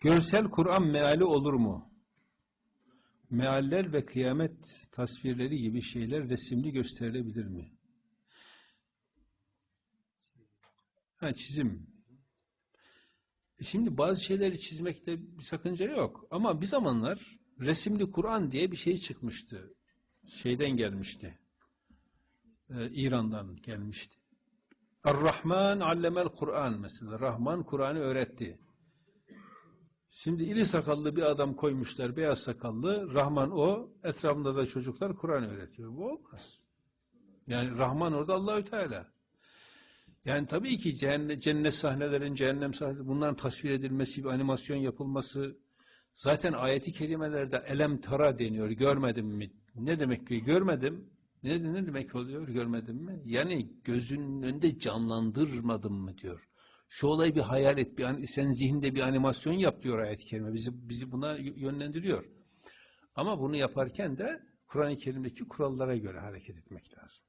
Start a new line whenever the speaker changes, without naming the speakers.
Görsel Kur'an meali olur mu? Mealler ve kıyamet tasvirleri gibi şeyler resimli gösterilebilir mi? Ha, çizim. E Şimdi bazı şeyleri çizmekte bir sakınca yok. Ama bir zamanlar resimli Kur'an diye bir şey çıkmıştı. Şeyden gelmişti. Ee, İran'dan gelmişti. Er-Rahman allemel Kur'an mesela. Rahman Kur'an'ı öğretti. Şimdi iri sakallı bir adam koymuşlar, beyaz sakallı. Rahman o, etrafında da çocuklar Kur'an öğretiyor. Bu olmaz. Yani Rahman orada Allahü Teala. Yani tabii ki cennet, cennet sahnelerin, cehennem sahneleri bunların tasvir edilmesi, bir animasyon yapılması zaten ayeti kerimelerde elem tara deniyor. Görmedim mi? Ne demek ki görmedim? Ne, ne demek oluyor görmedim mi? Yani gözünün önünde canlandırmadım mı diyor. Şu olayı bir hayal et, bir, an- sen zihinde bir animasyon yap diyor ayet-i kerime. Bizi, bizi buna yönlendiriyor. Ama bunu yaparken de Kur'an-ı Kerim'deki kurallara göre hareket etmek lazım.